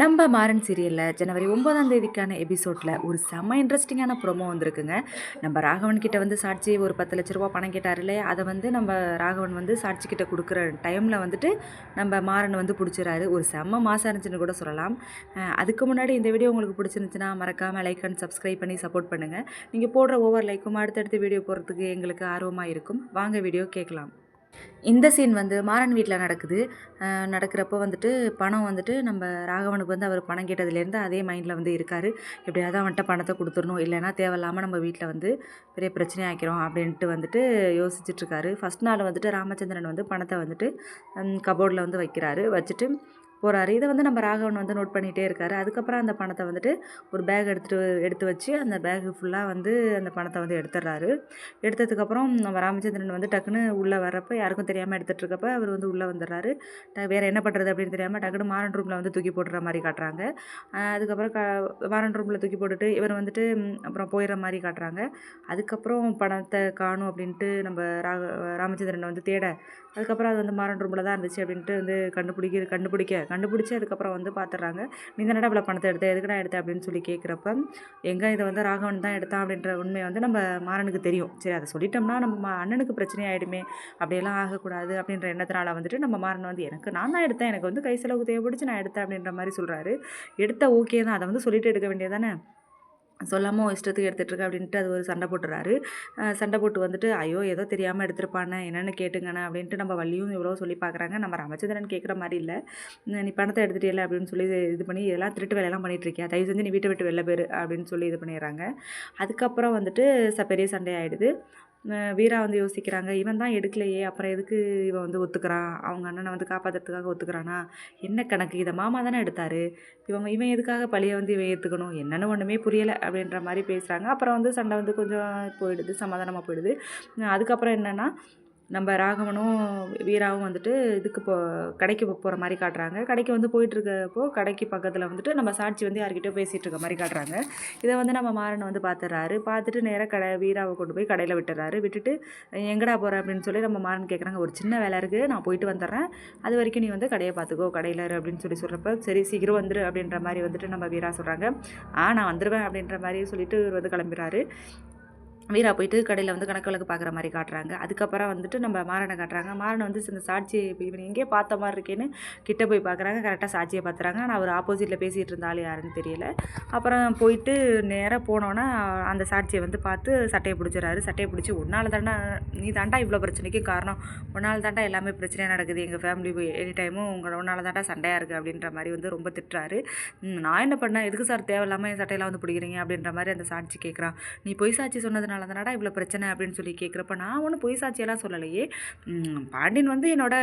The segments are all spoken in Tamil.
நம்ம மாறன் சீரியலில் ஜனவரி ஒன்பதாம் தேதிக்கான எபிசோடில் ஒரு செம்ம இன்ட்ரெஸ்டிங்கான ப்ரோமோ வந்திருக்குங்க. நம்ம ராகவன் கிட்ட வந்து சாட்சி ஒரு பத்து லட்ச ரூபா பணம் கேட்டார் இல்லையா? அதை வந்து நம்ம ராகவன் வந்து சாட்சி கிட்ட கொடுக்குற டைமில் வந்துட்டு நம்ம மாறன் வந்து பிடிச்சிறாரு ஒரு செம்ம மாசம் இருந்துச்சுன்னு கூட சொல்லலாம். அதுக்கு முன்னாடி இந்த வீடியோ உங்களுக்கு பிடிச்சிருந்துச்சுன்னா மறக்காமல் லைக் அண்ட் சப்ஸ்கிரைப் பண்ணி சப்போர்ட் பண்ணுங்கள் நீங்கள் போடுற ஒவ்வொரு லைக்கும் அடுத்தடுத்து வீடியோ போடுறதுக்கு எங்களுக்கு ஆர்வமாக இருக்கும். வாங்க வீடியோ கேட்கலாம். இந்த சீன் வந்து மாறன் வீட்டில் நடக்குது. நடக்கிறப்போ வந்துட்டு பணம் வந்துட்டு நம்ம ராகவனுக்கு வந்து அவர் பணம் கேட்டதுலேருந்து அதே மைண்டில் வந்து இருக்கார். எப்படியாவது அவன்கிட்ட பணத்தை கொடுத்துடணும். இல்லைன்னா தேவையில்லாமல் நம்ம வீட்டில் வந்து பெரிய பிரச்சனை ஆக்கிறோம் அப்படின்ட்டு வந்துட்டு யோசிச்சுட்ருக்காரு ஃபஸ்ட் நாள் வந்துட்டு ராமச்சந்திரன் வந்து பணத்தை வந்துட்டு கபோர்டில் வந்து வைக்கிறாரு. வச்சுட்டு போகிறாரு இதை வந்து நம்ம ராகவன் வந்து நோட் பண்ணிகிட்டே இருக்காரு. அதுக்கப்புறம் அந்த பணத்தை வந்துட்டு ஒரு பேக் எடுத்துகிட்டு எடுத்து வச்சு அந்த பேக் ஃபுல்லாக வந்து அந்த பணத்தை வந்து எடுத்துடுறாரு. எடுத்ததுக்கப்புறம் நம்ம ராமச்சந்திரன் வந்து டக்குன்னு உள்ளே வர்றப்போ யாருக்கும் தெரியாமல் எடுத்துகிட்டு இருக்கப்ப அவர் வந்து உள்ளே வந்துடுறாரு. ட வேறு என்ன பண்ணுறது அப்படின்னு தெரியாமல் டக்குன்னு மாரன் ரூமில் வந்து தூக்கி போட்டுற மாதிரி காட்டுறாங்க. அதுக்கப்புறம் க மாரன் ரூமில் தூக்கி போட்டுட்டு இவர் வந்துட்டு அப்புறம் போயிடுற மாதிரி காட்டுறாங்க. அதுக்கப்புறம் பணத்தை காணும் அப்படின்ட்டு நம்ம ராக ராமச்சந்திரனை வந்து தேட. அதுக்கப்புறம் அது வந்து மாரன் ரூமில் தான் இருந்துச்சு அப்படின்ட்டு வந்து கண்டுபிடிக்க கண்டுபிடிக்க கண்டுபிடிச்சி அதுக்கப்புறம் வந்து பார்த்துட்றாங்க. நீ தானடா இவ்வளோ பணத்தை எடுத்த? எதுக்குடா எடுத்த? அப்படின்னு சொல்லி கேட்குறப்ப எங்கே இதை வந்து ராகவன் தான் எடுத்தான் அப்படின்ற உண்மை வந்து நம்ம மாறனுக்கு தெரியும். சரி அதை சொல்லிட்டோம்னா நம்ம அண்ணனுக்கு பிரச்சனை ஆகிடுமே அப்படியெல்லாம் ஆகக்கூடாது அப்படின்ற எண்ணத்தினால வந்துட்டு நம்ம மாறன் வந்து எனக்கு நான் தான் எடுத்தேன் எனக்கு வந்து கை செலவு தேவைப்படுச்சு நான் எடுத்தேன் அப்படின்ற மாதிரி சொல்கிறாரு எடுத்த ஓகே தான் அதை வந்து சொல்லிட்டு எடுக்க வேண்டியதானே சொல்லாமல் இஷ்டத்துக்கு எடுத்துகிட்டு இருக்க அப்படின்ட்டு அது ஒரு சண்டை போட்டுறாரு. சண்டை போட்டு வந்துட்டு ஐயோ ஏதோ தெரியாமல் எடுத்திருப்பானே என்னென்னு கேட்டுங்கண்ணே அப்படின்ட்டு நம்ம வள்ளியும் இவ்வளோ சொல்லி பார்க்குறாங்க. நம்ம ராமச்சந்திரன் கேட்குற மாதிரி இல்லை. நீ பணத்தை எடுத்துட்டியல அப்படின்னு சொல்லி இது- பண்ணி இதெல்லாம் திருட்டு வேலையெல்லாம் பண்ணிகிட்ருக்கியா தயவு செஞ்சு நீ வீட்டை விட்டு வெளில போயிரு அப்படின்னு சொல்லி இது பண்ணிடுறாங்க. அதுக்கப்புறம் வந்துட்டு ச பெரிய சண்டை ஆகிடுது வீரா வந்து யோசிக்கிறாங்க இவன் தான் எடுக்கலையே அப்புறம் எதுக்கு இவன் வந்து ஒத்துக்கிறான்? அவங்க அண்ணனை வந்து காப்பாற்றுறதுக்காக ஒத்துக்கிறானா? என்ன கணக்கு? இதை மாமா தானே எடுத்தார்? இவன் இவன் எதுக்காக பழியை வந்து இவன் ஏற்றுக்கணும் என்னென்னு ஒன்றுமே புரியலை அப்படின்ற மாதிரி பேசுகிறாங்க அப்புறம் வந்து சண்டை வந்து கொஞ்சம் போயிடுது சமாதானமாக போயிடுது. அதுக்கப்புறம் என்னென்னா நம்ம ராகவனும் வீராவும் வந்துட்டு இதுக்கு போ கடைக்கு போகிற மாதிரி காட்டுறாங்க. கடைக்கு வந்து போயிட்டுருக்கப்போ கடைக்கு பக்கத்தில் வந்துட்டு நம்ம சாட்சி வந்து யார்கிட்டயோ பேசிகிட்டு இருக்க மாதிரி காட்டுறாங்க. இதை வந்து நம்ம மாறன் வந்து பார்த்துறாரு பார்த்துட்டு நேராக கடை வீராவை கொண்டு போய் கடையில் விட்டுறாரு. விட்டுட்டு எங்கடா போகிற அப்படின்னு சொல்லி நம்ம மாறன் கேட்குறாங்க ஒரு சின்ன வேலை இருக்குது நான் போயிட்டு வந்துடுறேன் அது வரைக்கும் நீ வந்து கடையை பார்த்துக்கோ கடையில் அப்படின்னு சொல்லி சொல்கிறப்ப சரி சீக்கிரம் வந்துரு அப்படின்ற மாதிரி வந்துட்டு நம்ம வீரா சொல்கிறாங்க ஆ நான் வந்துடுவேன் அப்படின்ற மாதிரி சொல்லிட்டு இவர் வந்து கிளம்புறாரு. வீரா போயிட்டு கடையில் வந்து கணக்கு வழக்கு பார்க்குற மாதிரி காட்டுறாங்க. அதுக்கப்புறம் வந்துட்டு நம்ம மாறனை காட்டுறாங்க. மாறனை வந்து இந்த சாட்சியை இவன் எங்கேயே பார்த்த மாதிரி இருக்கேன்னு கிட்ட போய் பார்க்குறாங்க கரெக்டாக சாட்சியை பார்த்துறாங்க ஆனால் அவர் ஆப்போசிட்டில் பேசிகிட்டு இருந்தாலும் யாருன்னு தெரியல. அப்புறம் போயிட்டு நேராக போனோன்னா அந்த சாட்சியை வந்து பார்த்து சட்டையை பிடிச்சிடறாரு. சட்டையை பிடிச்சி உன்னால் தாண்டா நீ தாண்டா இவ்வளோ பிரச்சனைக்கு காரணம். உன்னால் தாண்டா எல்லாமே பிரச்சனையாக நடக்குது. எங்கள் ஃபேமிலி எனி டைமும் உங்களோட உன்னால் தாண்டா சண்டையாக இருக்குது அப்படின்ற மாதிரி வந்து ரொம்ப திட்டுறாரு. நான் என்ன பண்ணேன்? எதுக்கு சார் தேவையில்லாமல் என் சட்டையெல்லாம் வந்து பிடிக்கிறீங்க? அப்படின்ற மாதிரி அந்த சாட்சி கேட்குறான் நீ பொய் சாட்சி சொன்னதுனால தானடா இவ்வளோ பிரச்சனை அப்படின்னு சொல்லி கேட்குறப்ப நான் ஒன்றும் பொய் சாட்சியெல்லாம் சொல்லலையே. பாண்டியன் வந்து என்னோட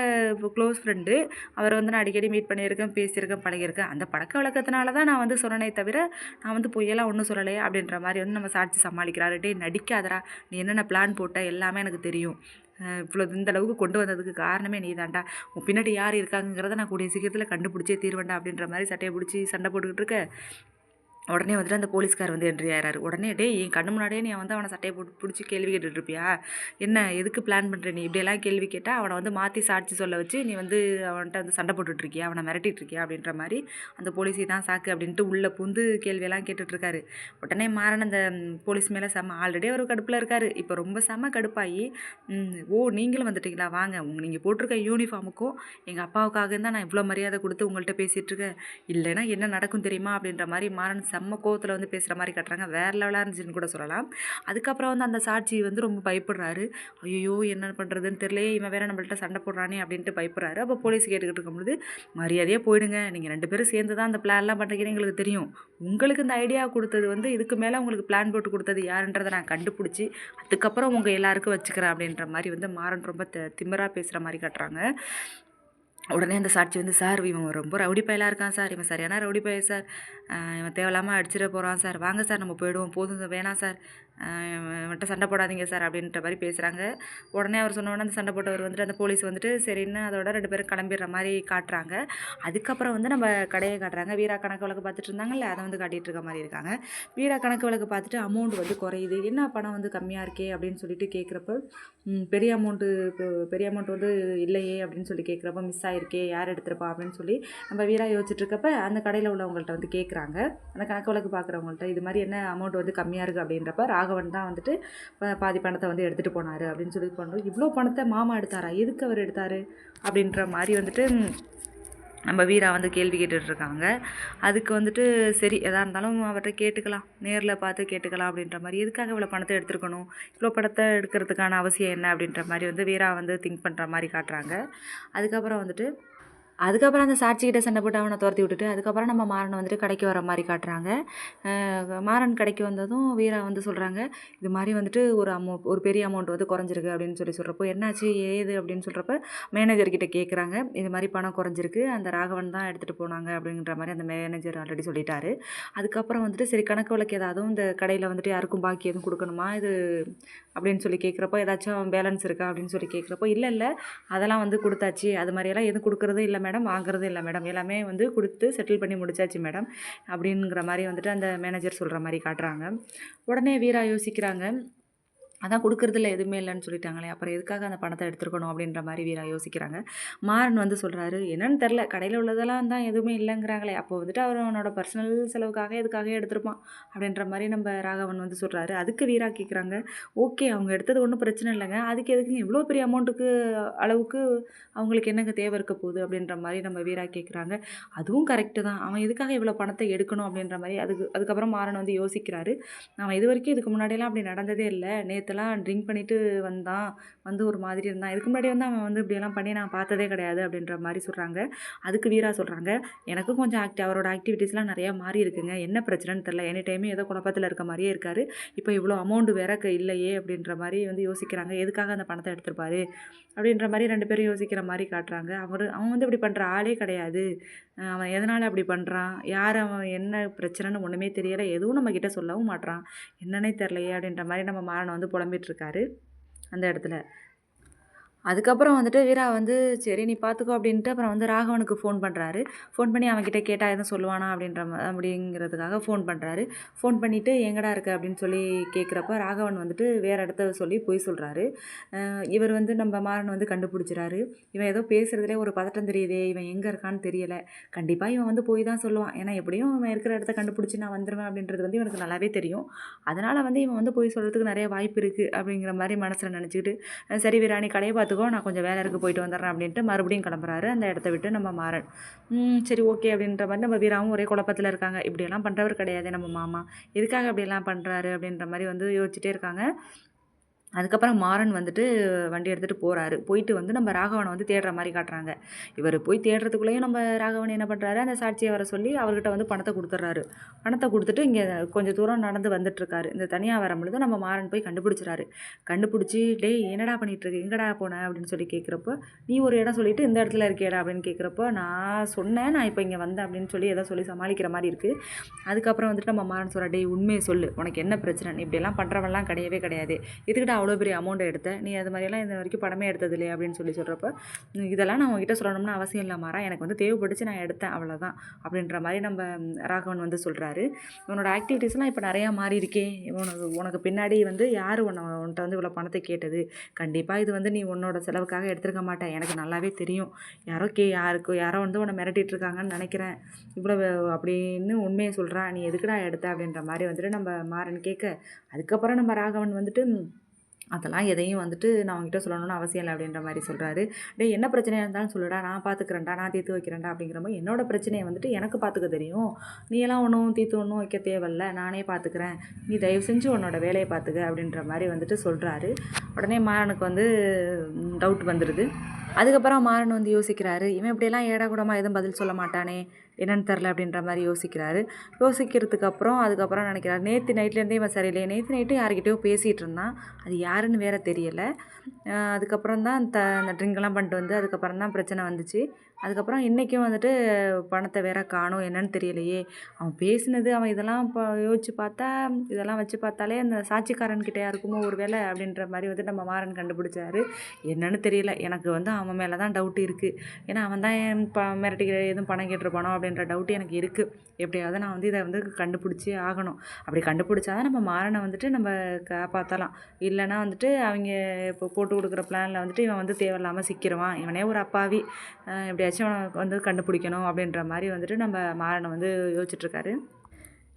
க்ளோஸ் ஃப்ரெண்டு அவர் வந்து நான் அடிக்கடி மீட் பண்ணியிருக்கேன் பேசியிருக்கேன் பழகியிருக்கேன். அந்த பழக்க வழக்கத்தினால தான் நான் வந்து சொன்னனே தவிர நான் வந்து பொய்யெல்லாம் ஒன்றும் சொல்லலையே அப்படின்ற மாதிரி வந்து நம்ம சாட்சி சமாளிக்கிறாரு. டே நடிக்காதடா. நீ என்னென்ன பிளான் போட்ட எல்லாமே எனக்கு தெரியும். இவ்வளோ இந்த அளவுக்கு கொண்டு வந்ததுக்கு காரணமே நீ தாண்டா உன் பின்னாடி யார் இருக்காங்கிறத நான் கூடிய சீக்கிரத்தில் கண்டுபிடிச்சே தீர்வேண்டா அப்படின்ற மாதிரி சட்டையை பிடிச்சி சண்டை போட்டுக்கிட்டு இருக்க. உடனே வந்துட்டு அந்த போலீஸ்கார் வந்து என்ட்ரி ஆகிறாரு உடனே டே என் கண்ணு முன்னாடியே நீ வந்து அவனை சட்டையை போட்டு பிடிச்சி கேள்வி கேட்டுட்ருப்பியா என்ன எதுக்கு பிளான் பண்ணுற நீ? இப்படியெல்லாம் கேள்வி கேட்டால் அவனை வந்து மாற்றி சாட்சி சொல்ல வச்சு நீ வந்து அவன்கிட்ட வந்து சண்டை போட்டுட்ருக்கியா அவனை மிரட்டிட்டு இருக்கியா அப்படின்ற மாதிரி அந்த போலீஸ் தான் சாக்கு அப்படின்ட்டு உள்ளே புந்து கேள்வியெல்லாம் கேட்டுட்ருக்காரு உடனே மாறன் அந்த போலீஸ் மேலே செம்ம ஆல்ரெடி அவர் கடுப்பில் இருக்கார். இப்போ ரொம்ப செம்ம கடுப்பாகி ஓ நீங்களும் வந்துட்டீங்களா? வாங்க உங்க நீங்கள் போட்டிருக்க யூனிஃபார்முக்கும் எங்கள் அப்பாவுக்காக தான் நான் இவ்வளோ மரியாதை கொடுத்து உங்கள்கிட்ட பேசிகிட்டு இருக்கேன் இல்லைன்னா என்ன நடக்கும் தெரியுமா? அப்படின்ற மாதிரி மாறன் செம்ம கோவத்தில் வந்து பேசுகிற மாதிரி கட்டுறாங்க. வேறு லெவலாக இருந்துச்சுன்னு கூட சொல்லலாம். அதுக்கப்புறம் வந்து அந்த சாட்சி வந்து ரொம்ப பயப்படுறாரு. ஐயோ என்ன பண்ணுறதுன்னு தெரியலையே இவன் வேற நம்மள்ட்ட சண்டை போடுறானே அப்படின்ட்டு பயப்படுறாரு. அப்போ போலீஸ் கேட்டுக்கிட்டு இருக்கும்பொழுது மரியாதையாக போயிடுங்க. நீங்கள் ரெண்டு பேரும் சேர்ந்து தான் அந்த பிளான்லாம் பண்ணுறீங்கன்னு எங்களுக்கு தெரியும். உங்களுக்கு இந்த ஐடியா கொடுத்தது வந்து இதுக்கு மேலே உங்களுக்கு பிளான் போட்டு கொடுத்தது யாருன்றதை நான் கண்டுபிடிச்சி அதுக்கப்புறம் உங்கள் எல்லாருக்கும் வச்சுக்கிறேன். அப்படின்ற மாதிரி வந்து மாறன் ரொம்ப த திமிராக பேசுகிற மாதிரி கட்டுறாங்க. உடனே அந்த சாட்சி வந்து சார் இவன் ரொம்ப ரவுடி பயலாக இருக்கான் சார். இவன் சரியான ரவுடி பய சார். இவன் தேவையில்லாமல் அடிச்சிட போகிறான் சார். வாங்க சார் நம்ம போயிடுவோம். போதும் வேணாம் சார். இவன்கிட்ட சண்டை போடாதீங்க சார் அப்படின்ற மாதிரி பேசுகிறாங்க உடனே அவர் சொன்னோடனே அந்த சண்டை போட்டவர் வந்துட்டு அந்த போலீஸ் வந்துட்டு சரின்னு அதோட ரெண்டு பேரும் கிளம்பிடுற மாதிரி காட்டுறாங்க. அதுக்கப்புறம் வந்து நம்ம கடையை காட்டுறாங்க. வீரா கணக்கு வழக்கு பார்த்துட்டு இருந்தாங்கல்ல அதை வந்து காட்டிகிட்டு இருக்க மாதிரி இருக்காங்க. வீரா கணக்கு வழக்கு பார்த்துட்டு அமௌண்ட் வந்து குறையுது. என்ன பணம் வந்து கம்மியாக இருக்கே அப்படின்னு சொல்லிட்டு கேட்குறப்ப பெரிய அமௌண்ட்டு பெரிய அமௌண்ட் வந்து இல்லையே அப்படின்னு சொல்லி கேட்குறப்ப மிஸ் ஆகிருக்கே யார் எடுத்துருப்பா? அப்படின்னு சொல்லி நம்ம வீரா யோசிச்சுட்ருக்கப்ப அந்த கடையில் உள்ளவங்கள்ட்ட வந்து கேட்குறாங்க. அந்த கணக்கு வழக்கு பார்க்குறவங்கள்ட்ட இது மாதிரி என்ன அமௌண்ட் வந்து கம்மியாக இருக்குது அப்படின்றப்ப ராகவன் தான் வந்துட்டு ப- பாதி பணத்தை வந்து எடுத்துகிட்டு போனார் அப்படின்னு சொல்லி பண்ணுறோம் இவ்வளோ பணத்தை மாமா எடுத்தாரா? எதுக்கு அவர் எடுத்தார்? அப்படின்ற மாதிரி வந்துட்டு நம்ம வீரா வந்து கேள்வி கேட்டுட்ருக்காங்க. அதுக்கு வந்துட்டு சரி எதாக இருந்தாலும் அவர்கிட்ட கேட்டுக்கலாம். நேரில் பார்த்து கேட்டுக்கலாம் அப்படின்ற மாதிரி. எதுக்காக இவ்வளோ பணத்தை எடுத்துருக்கணும்? இவ்வளோ பணத்தை எடுக்கிறதுக்கான அவசியம் என்ன? அப்படின்ற மாதிரி வந்து வீரா வந்து திங்க் பண்ணுற மாதிரி காட்டுறாங்க. அதுக்கப்புறம் வந்துட்டு அதுக்கப்புறம் அந்த சாட்சிக்கிட்ட சண்டை போட்டு அவனை துரத்தி விட்டுட்டு அதுக்கப்புறம் நம்ம மாறன் வந்துட்டு கடைக்கு வர மாதிரி காட்டுறாங்க. மாறன் கடைக்கு வந்ததும் வீரா வந்து சொல்கிறாங்க இது மாதிரி வந்துட்டு ஒரு அமௌ ஒரு பெரிய அமௌண்ட் வந்து குறைஞ்சிருக்கு அப்படின்னு சொல்லி சொல்கிறப்போ என்னாச்சு? ஏது? அப்படின்னு சொல்கிறப்ப மேனேஜர்கிட்ட கேட்குறாங்க இது மாதிரி பணம் குறைஞ்சிருக்கு அந்த ராகவன் தான் எடுத்துகிட்டு போனாங்க அப்படின்ற மாதிரி அந்த மேனேஜர் ஆல்ரெடி சொல்லிட்டாரு. அதுக்கப்புறம் வந்துட்டு சரி கணக்கு விளக்கு ஏதாவது இந்த கடையில் வந்துட்டு யாருக்கும் பாக்கி எதுவும் கொடுக்கணுமா? இது அப்படின்னு சொல்லி கேட்குறப்போ ஏதாச்சும் பேலன்ஸ் இருக்கா? அப்படின்னு சொல்லி கேட்குறப்போ இல்லை இல்லை அதெல்லாம் வந்து கொடுத்தாச்சு அது மாதிரியெல்லாம் எதுவும் கொடுக்குறதும் இல்லை மேடம் வாங்குறது இல்லை மேடம். எல்லாமே வந்து கொடுத்து செட்டில் பண்ணி முடிச்சாச்சு மேடம். அப்படிங்கிற மாதிரி வந்துட்டு அந்த மேனேஜர் சொல்கிற மாதிரி காட்டுறாங்க. உடனே வீரா யோசிக்கிறாங்க. அதான் கொடுக்குறதுல எதுவுமே இல்லைன்னு சொல்லிட்டாங்களே அப்புறம் எதுக்காக அந்த பணத்தை எடுத்துருக்கணும் அப்படின்ற மாதிரி வீரா யோசிக்கிறாங்க. மாறன் வந்து சொல்கிறாரு என்னன்னு தெரில கடையில் உள்ளதெல்லாம் தான் எதுவுமே இல்லைங்கிறாங்களே அப்போ வந்துட்டு அவர் அவனோட பர்சனல் செலவுக்காக எதுக்காக எடுத்திருப்பான்? அப்படின்ற மாதிரி நம்ம ராகவன் வந்து சொல்கிறாரு அதுக்கு வீரா கேட்குறாங்க ஓகே அவங்க எடுத்தது ஒன்றும் பிரச்சனை இல்லைங்க. அதுக்கு எதுக்குங்க இவ்வளோ பெரிய அமௌண்ட்டுக்கு அளவுக்கு அவங்களுக்கு என்னங்க தேவை இருக்க போகுது? அப்படின்ற மாதிரி நம்ம வீரா கேட்குறாங்க அதுவும் கரெக்டு தான். அவன் எதுக்காக இவ்வளோ பணத்தை எடுக்கணும்? அப்படின்ற மாதிரி அதுக்கு அதுக்கப்புறம் மாறன் வந்து யோசிக்கிறாரு. அவன் இது வரைக்கும் இதுக்கு முன்னாடியெல்லாம் அப்படி நடந்ததே இல்லை. நேற்று நேற்றுலாம் ட்ரிங்க் பண்ணிவிட்டு வந்தான். வந்து ஒரு மாதிரி இருந்தான். இதுக்கு முன்னாடி வந்து அவன் வந்து இப்படியெல்லாம் பண்ணி நான் பார்த்ததே கிடையாது அப்படின்ற மாதிரி சொல்கிறாங்க அதுக்கு வீரா சொல்கிறாங்க எனக்கும் கொஞ்சம் ஆக்டி அவரோட ஆக்டிவிட்டீஸ்லாம் நிறையா மாறி இருக்குங்க. என்ன பிரச்சனைன்னு தெரில எனி டைமே ஏதோ குழப்பத்தில் இருக்க மாதிரியே இருக்காரு. இப்போ இவ்வளோ அமௌண்ட் வேற இல்லையே அப்படின்ற மாதிரி வந்து யோசிக்கிறாங்க. எதுக்காக அந்த பணத்தை எடுத்துருப்பாரு? அப்படின்ற மாதிரி ரெண்டு பேரும் யோசிக்கிற மாதிரி காட்டுறாங்க. அவர் அவன் வந்து இப்படி பண்ணுற ஆளே கிடையாது. அவன் எதனால் அப்படி பண்ணுறான் யார் அவன்? என்ன பிரச்சனைன்னு ஒன்றுமே தெரியலை. எதுவும் நம்ம சொல்லவும் மாட்றான். என்னன்னே தெரிலையே அப்படின்ற மாதிரி நம்ம மாறனை வந்து புலம்பிகிட்ருக்காரு அந்த இடத்துல. அதுக்கப்புறம் வந்துட்டு வீரா வந்து சரி நீ பார்த்துக்கோ அப்படின்ட்டு அப்புறம் வந்து ராகவனுக்கு ஃபோன் பண்ணுறாரு ஃபோன் பண்ணி அவன்கிட்ட கேட்டால் எதுவும் சொல்லுவானா அப்படின்ற அப்படிங்கிறதுக்காக ஃபோன் பண்ணுறாரு ஃபோன் பண்ணிவிட்டு எங்கடா இருக்க? அப்படின்னு சொல்லி கேட்குறப்ப ராகவன் வந்துட்டு வேறு இடத்த சொல்லி போய் சொல்கிறாரு இவர் வந்து நம்ம மாறன் வந்து கண்டுபிடிச்சிறாரு. இவன் ஏதோ பேசுகிறதுலே ஒரு பதட்டம் தெரியுதே இவன் எங்கே இருக்கான்னு தெரியலை. கண்டிப்பாக இவன் வந்து போய் தான் சொல்லுவான். ஏன்னா எப்படியும் இவன் இருக்கிற இடத்த கண்டுபிடிச்சி நான் வந்துடுவேன் அப்படின்றது வந்து இவனுக்கு நல்லாவே தெரியும். அதனால் வந்து இவன் வந்து போய் சொல்கிறதுக்கு நிறைய வாய்ப்பு இருக்குது அப்படிங்கிற மாதிரி மனசில் நினச்சிக்கிட்டு சரி வீரா நீ கடையை பார்த்துக்கோ நான் கொஞ்சம் வேலை இருக்கு போயிட்டு வந்துடுறேன் அப்படின்ட்டு மறுபடியும் கிளம்புறாரு. அந்த இடத்த விட்டு நம்ம மாறன். ம், சரி ஓகே அப்படின்ற மாதிரி நம்ம வீராவும் ஒரே குழப்பத்தில் இருக்காங்க. இப்படியெல்லாம் பண்ணுறவர் கிடையாது நம்ம மாமா. எதுக்காக அப்படியெல்லாம் பண்ணுறாரு அப்படின்ற மாதிரி வந்து யோசிச்சுட்டே இருக்காங்க. அதுக்கப்புறம் மாறன் வந்துட்டு வண்டி எடுத்துகிட்டு போகிறாரு போயிட்டு வந்து நம்ம ராகவனை வந்து தேடுற மாதிரி காட்டுறாங்க. இவர் போய் தேடுறதுக்குள்ளேயும் நம்ம ராகவன் என்ன பண்ணுறாரு அந்த சாட்சியை வர சொல்லி அவர்கிட்ட வந்து பணத்தை கொடுத்துட்றாரு பணத்தை கொடுத்துட்டு இங்கே கொஞ்சம் தூரம் நடந்து வந்துட்டுருக்காரு. இந்த தனியாக வரும்பொழுது நம்ம மாறன் போய் கண்டுபிடிச்சிறாரு. கண்டுபிடிச்சி டேய் என்னடா பண்ணிகிட்ருக்கு எங்கடா போன? அப்படின்னு சொல்லி கேட்குறப்போ நீ ஒரு இடம் சொல்லிட்டு இந்த இடத்துல இருக்கேடா அப்படின்னு கேட்குறப்போ நான் சொன்னேன் நான் இப்போ இங்கே வந்தேன் அப்படின்னு சொல்லி எதை சொல்லி சமாளிக்கிற மாதிரி இருக்குது அதுக்கப்புறம் வந்துட்டு நம்ம மாறன் சொல்கிற டேய் உண்மையை சொல்லு. உனக்கு என்ன பிரச்சனை? இப்படிலாம் இப்படியெல்லாம் பண்ணுறவன்லாம் கிடையவே கிடையாது. இதுக்கிட்ட அவ்வளோ பெரிய அமௌண்ட் எடுத்த நீ அது மாதிரியெல்லாம் இந்த வரைக்கும் படமே எடுத்தது இல்லையா அப்படின்னு சொல்லி சொல்கிறப்ப இதெல்லாம் நான் உங்ககிட்ட சொல்லணும்னு அவசியம் இல்லை மாறா. எனக்கு வந்து தேவைப்பட்டுச்சு நான் எடுத்தேன். அவ்வளோதான் அப்படின்ற மாதிரி நம்ம ராகவன் வந்து சொல்கிறாரு இவனோட ஆக்டிவிட்டீஸ்லாம் இப்போ நிறையா மாறி இருக்கே. உனக்கு உனக்கு பின்னாடி வந்து யார் உன்னை உன்கிட்ட வந்து இவ்வளோ பணத்தை கேட்டது? கண்டிப்பாக இது வந்து நீ உன்னோட செலவுக்காக எடுத்துருக்க மாட்டேன். எனக்கு நல்லாவே தெரியும். யாரோ கே யாருக்கு யாரோ வந்து உன்னை மிரட்டிட்டு இருக்காங்கன்னு நினைக்கிறேன். இவ்வளோ அப்படின்னு உண்மையை சொல்கிறா நீ எதுக்குடா எடுத்த? அப்படின்ற மாதிரி வந்துட்டு நம்ம மாறன் கேட்க அதுக்கப்புறம் நம்ம ராகவன் வந்துட்டு அதெல்லாம் எதையும் வந்துட்டு நான் அவங்ககிட்ட சொல்லணும்னு அவசியம் இல்லை அப்படின்ற மாதிரி சொல்கிறாரு டே என்ன பிரச்சனையாக இருந்தாலும் சொல்லுடா நான் பார்த்துக்கிறேன்டா நான் தீர்த்து வைக்கிறேன்டா அப்படிங்கிற மாதிரி என்னோட பிரச்சனையை வந்துட்டு எனக்கு பார்த்துக்க தெரியும். நீ எல்லாம் ஒன்றும் தீர்த்து ஒன்றும் வைக்க தேவையில்ல நானே பார்த்துக்கிறேன் நீ தயவு செஞ்சு உன்னோட வேலையை பார்த்துக்க அப்படின்ற மாதிரி வந்துட்டு சொல்கிறாரு உடனே மாறனுக்கு வந்து டவுட் வந்துடுது அதுக்கப்புறம் மாறன் வந்து யோசிக்கிறாரு இவன் இப்படியெல்லாம் ஏடாகூடமாக எதுவும் பதில் சொல்ல மாட்டானே? என்னன்னு தெரில அப்படின்ற மாதிரி யோசிக்கிறாரு. யோசிக்கிறதுக்கு அப்புறம் அதுக்கப்புறம் நினைக்கிறாரு நேற்று நைட்லேருந்தே இவன் சரியில்லையே நேற்று நைட்டு யார்கிட்டயோ பேசிகிட்டு இருந்தான். அது யாருன்னு வேற தெரியலை. அதுக்கப்புறம் தான் த அந்த ட்ரிங்க்லாம் பண்ணிட்டு வந்து அதுக்கப்புறம் தான் பிரச்சனை வந்துச்சு. அதுக்கப்புறம் இன்றைக்கும் வந்துட்டு பணத்தை வேற காணும் என்னன்னு தெரியலையே. அவன் பேசினது அவன் இதெல்லாம் இப்போ யோசிச்சு பார்த்தா இதெல்லாம் வச்சு பார்த்தாலே அந்த சாட்சிக்காரன்கிட்டயா இருக்குமோ ஒரு வேலை அப்படின்ற மாதிரி வந்து நம்ம மாறன் கண்டுபிடிச்சாரு. என்னன்னு தெரியல எனக்கு வந்து அவன் அவன் மேலே தான் டவுட் இருக்குது ஏன்னா அவன் தான் என் ப மிரட்டிக்கிற எதுவும் பணம் கேட்டிருப்பானோ அப்படின்ற டவுட் எனக்கு இருக்குது எப்படியாவது நான் வந்து இதை வந்து கண்டுபிடிச்சி ஆகணும். அப்படி கண்டுபிடிச்சா தான் நம்ம மாறனை வந்துட்டு நம்ம காப்பாற்றலாம் இல்லைன்னா வந்துட்டு அவங்க இப்போ போட்டு கொடுக்குற பிளானில் வந்துட்டு இவன் வந்து தேவையில்லாமல் சிக்கிடுவான் இவனே ஒரு அப்பாவி. எப்படியாச்சும் அவனை வந்து கண்டுபிடிக்கணும் அப்படின்ற மாதிரி வந்துட்டு நம்ம மாறனை வந்து யோசிச்சுட்ருக்காரு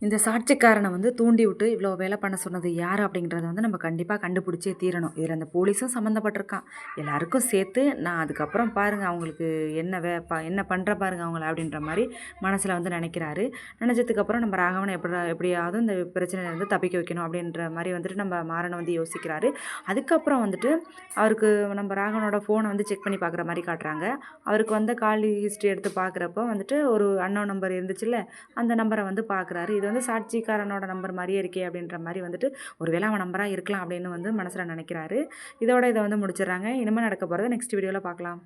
இந்த சாட்சிக்காரனை வந்து தூண்டி விட்டு இவ்வளோ வேலை பண்ண சொன்னது யார் அப்படிங்கிறத வந்து நம்ம கண்டிப்பாக கண்டுபிடிச்சே தீரணும். இதில் அந்த போலீஸும் சம்மந்தப்பட்டிருக்கான். எல்லாருக்கும் சேர்த்து நான் அதுக்கப்புறம் பாருங்கள் அவங்களுக்கு என்ன வே ப என்ன பண்ணுற பாருங்க அவங்கள அப்படின்ற மாதிரி மனசில் வந்து நினைக்கிறாரு. நினச்சதுக்கப்புறம் நம்ம ராகவனை எப்படி எப்படியாவது இந்த பிரச்சனையிலேருந்து தப்பிக்க வைக்கணும் அப்படின்ற மாதிரி வந்துட்டு நம்ம மாறனை வந்து யோசிக்கிறாரு. அதுக்கப்புறம் வந்துட்டு அவருக்கு நம்ம ராகவனோட ஃபோனை வந்து செக் பண்ணி பார்க்குற மாதிரி காட்டுறாங்க. அவருக்கு வந்த கால் ஹிஸ்ட்ரி எடுத்து பார்க்குறப்போ வந்துட்டு ஒரு அன்னோ நம்பர் இருந்துச்சுல்ல அந்த நம்பரை வந்து பார்க்குறாரு இது வந்து சாட்சிக்காரனோட நம்பர் மாதிரியே இருக்கே அப்படின்ற மாதிரி வந்துட்டு ஒருவேளை அவன் நம்பராக இருக்கலாம் அப்படின்னு வந்து மனசில் நினைக்கிறாரு. இதோட இதை வந்து முடிச்சிடுறாங்க. இனிமேல் நடக்க போகிறத நெக்ஸ்ட் வீடியோவில் பார்க்கலாம்